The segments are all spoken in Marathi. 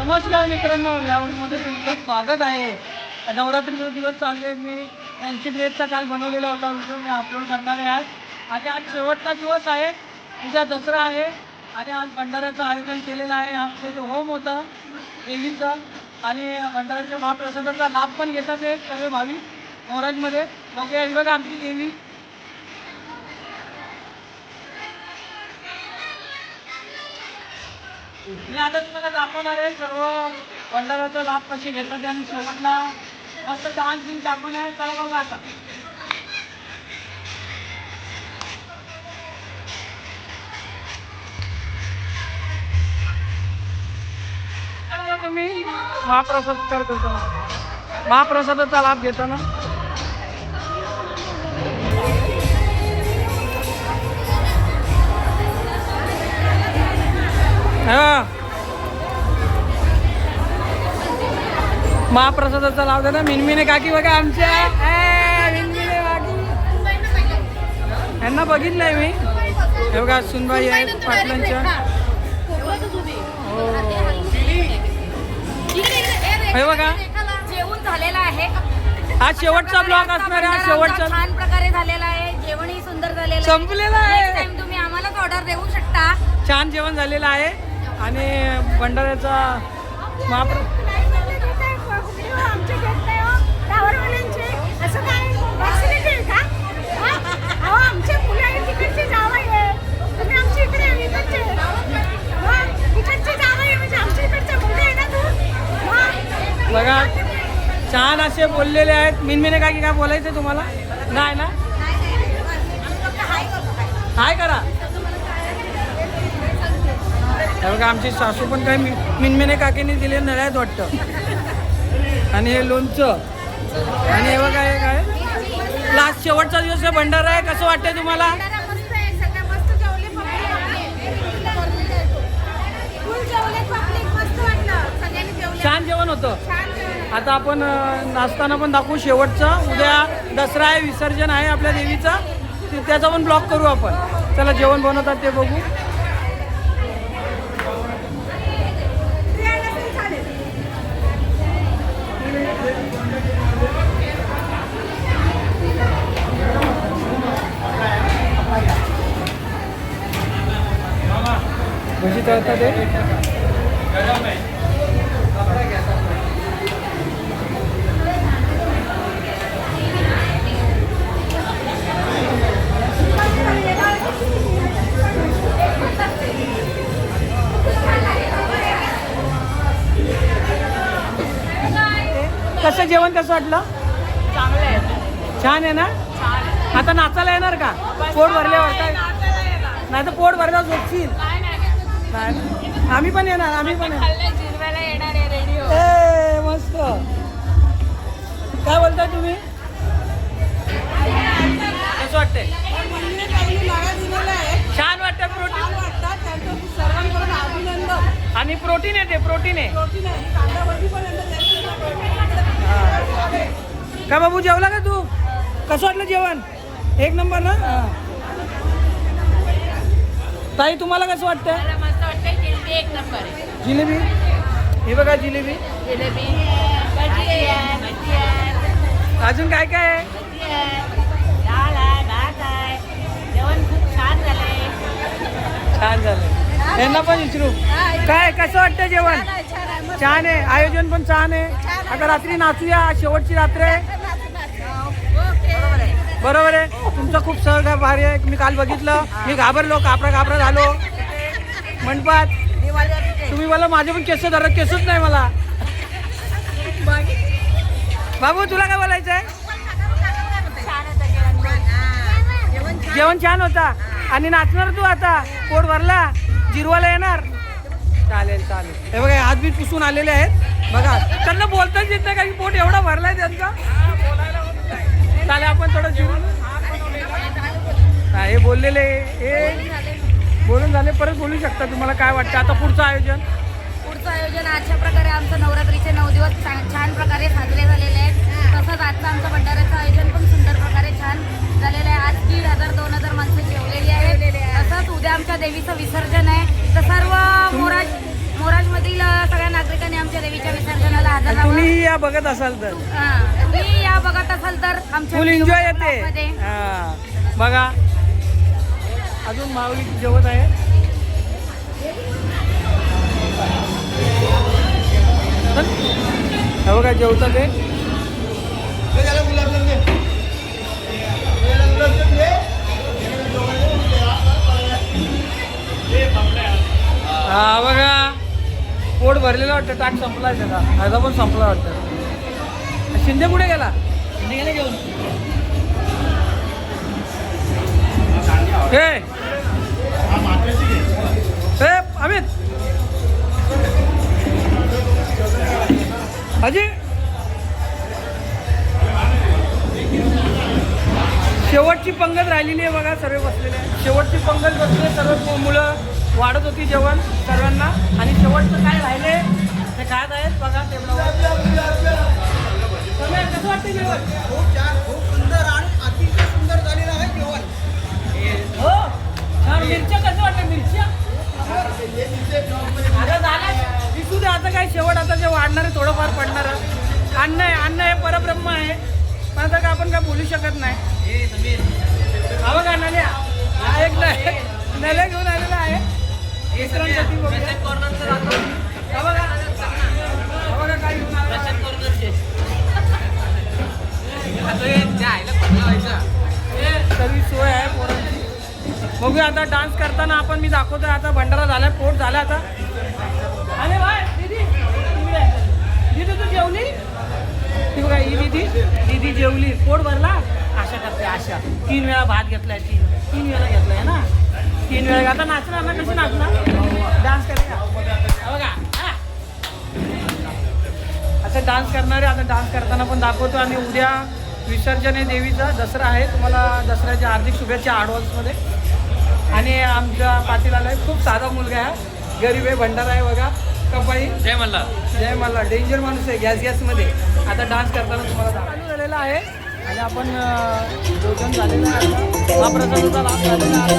नमस्कार मित्रांनो यामध्ये तुमचं स्वागत आहे. नवरात्रीचा दिवस चालू आहे. मी यांची ड्रेसचा काल बनवलेला होता व्हिडिओ मी अपलोड करणार आहे आज. आणि आज शेवटचा दिवस आहे. उद्या दसरा आहे. आणि आज भंडाऱ्याचं आयोजन केलेलं आहे. आमचं जे होम होतं देवीचा आणि भंडाऱ्याच्या महाप्रसादाचा लाभ पण घेतात हे सगळे भाविक मोराजमध्ये बघूया ही बघा आमची देवी. मी आता तुम्हाला दाखवणार आहे सर्व पंढराचा लाभ कसे घेतात आणि शेवटला मस्त डान्स बिन टाकून आहे. चला बघा आता. आता तुम्ही महाप्रसाद करत. होता महाप्रसादाचा लाभ घेताना हा. महाप्रसादाचा लाभ देता मिनमिने काकी बघा आमच्या. मिनमिने काकी. यांना बघितलंय मी. हे बघा सुनबाई आहेत पाटलांच्या. हे. बघा. जेवण झालेलं आहे. हा शेवटचा ब्लॉग असणार आहे हा शेवटचा छान प्रकारे झालेला आहे. जेवणही सुंदर झालेलं आहे. संपलेला आहे. तुम्ही आम्हालाच ऑर्डर देऊ शकता. छान जेवण झालेलं आहे. आणि भंडाऱ्याचा महाप्र बघा छान असे बोललेले आहेत. मिनमिने काय की काय बोलायचं तुम्हाला? नाही ना? हाय करा. हे बघा आमची सासू पण काही मि- मिनमिने काकीने दिले नळ्यात वाटतं. आणि हे लोणचं. आणि हे बघा हे काय? लास्ट शेवटचा दिवस भंडारा आहे कसं वाटतंय तुम्हाला? छान जेवण होतं. आता आपण नाचताना पण दाखवू शेवटचं. उद्या दसरा आहे विसर्जन आहे आपल्या देवीचा. त्याचा पण ब्लॉग करू आपण. चला जेवण बनवतात ते बघू. भजी तळतात ते? कसं जेवण कसं वाटलं? छान आहे ना? आता नाचायला येणार का? पोट भरल्यावर काय? नाही तर पोट भरल्यावर झोपशील. नाही ना. आम्ही पण येणार आम्ही पण येणार. ए मस्त. काय बोलताय तुम्ही? कसं वाटतंय? छान वाटतं प्रोटीन आणि प्रोटीन येते प्रोटीन आहे. हा. काय बाबू जेवला का तू? कसं वाटलं जेवण? एक नंबर ना? हा. ताई तुम्हाला कसं वाटतं एक नंबर आहे. जिलेबी? हे बघा जिलेबी. जिलेबी. अजून काय काय आहे? भजी आहे डाळ आहे भात आहे. जेवण खूप छान झालंय. छान झालं यांना पण विचारू. काय कसं वाटतं जेवण? छान आहे आयोजन पण छान आहे. आता रात्री नाचूया. शेवटची रात्र आहे. बरोबर आहे. तुमचं खूप सहकार भारी आहे. मी काल बघितलं. मी घाबरलो कापरा कापरा झालो मंडपात. तुम्ही मला माझे पण केस धरत केसच नाही मला. बाबू तुला काय बोलायचं आहे जेवण छान होता. आणि नाचणार तू आता. पोट भरला. जिरवाला येणार. चालेल चालेल. हे बघा आज बीत पुसून आलेले आहेत. बघा त्यांना बोलताच येत नाही कारण पोट एवढा भरलाय त्यांचा. चालेल आपण थोडं जिरू हे बोललेले हे बोलून झाले परत बोलू शकता तुम्हाला काय वाटतं? आता पुढचं आयोजन? पुढचं आयोजन अशा प्रकारे आमचं नवरात्रीचे नऊ दिवस छान छान प्रकारे साजरे झालेले आहेत. तसंच आजचं आमचं भंडाऱ्याचं आयोजन पण सुंदर प्रकारे छान झालेलं आहे. आज दीड हजार दोन हजार माणसं जेवलेली आहेत. तसंच उद्या आमच्या देवीचं विसर्जन आहे. तर सर्व मोराज मोराजमधील सगळ्या नागरिकांनी तुम्ही या बघत असाल तर. हा, तुम्ही या बघत असाल तर आमच्या फुल video एन्जॉयमध्ये येते. हा. बघा. अजून माऊली जेवत आहे. हे? बघा जेवतात ते हा बघा. पोट भरलेलं वाटतं टाक संपला त्याचा. अर्धा पण संपला वाटतं. शिंदे कुठे गेला? शिंदे गेला घेऊन. हे हे अमित. अजय शेवटची पंगत राहिलेली आहे बघा सर्व बसलेले. शेवटची पंगत बसले सर्व मुलं वाढत होती जेवण सर्वांना. आणि शेवट वाढणार आहे थोडंफार पडणार आहे. अन्न आहे अन्न हे परब्रह्म आहे. पण आता काय आपण काय बोलू शकत नाही. हा बघा नल्या. हा एक नल्या घेऊन आलेला आहे. मित्रांसाठी बघूया. हा बघा. हा बघा काय घेऊन आलेला आहे. सर्व सोय आहे पोरांची. बघूया आता डान्स करताना आपण मी दाखवतोय आता भंडारा झालाय पोट झाला आता. अरे बाय तू जेवली? ती बघा ही दीदी दीदी जेवली. पोट भरला? आशा करते आशा. तीन वेळा भात घेतलाय तीन. तीन वेळा घेतलाय ना? तीन वेळा आता नाचणार ना कशी नाचणार? डान्स करेगा बघा असं डान्स करणारे आता डान्स करताना पण दाखवतो. आणि उद्या विसर्जन आहे देवीचा. दसरा आहे. तुम्हाला दसऱ्याच्या हार्दिक शुभेच्छा ॲडव्हान्समध्ये आणि आमच्या पाटील आहे खूप साधा मुलगा आहे. गरीब आहे भंडारा आहे बघा. कपाई जय मल्ला जय मला डेंजर माणूस आहे गॅस गॅसमध्ये. आता डान्स करताना तुम्हाला चालू झालेला आहे. आणि आपण भोजन झालेलं आहे आता. महाप्रसादाचा लाभ झालेला आहे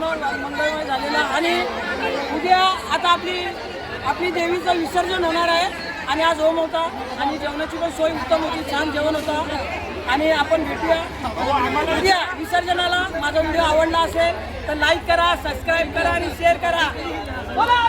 मंगळमय झालेला आणि उद्या आता आपली आपली देवीचं विसर्जन होणार आहे. आणि आज होम होता. आणि जेवणाची पण सोय उत्तम होती. छान जेवण होता. आणि आपण भेटूया. उद्या विसर्जनाला माझा व्हिडिओ आवडला असेल तर लाईक करा सबस्क्राईब करा आणि शेअर करा. बोला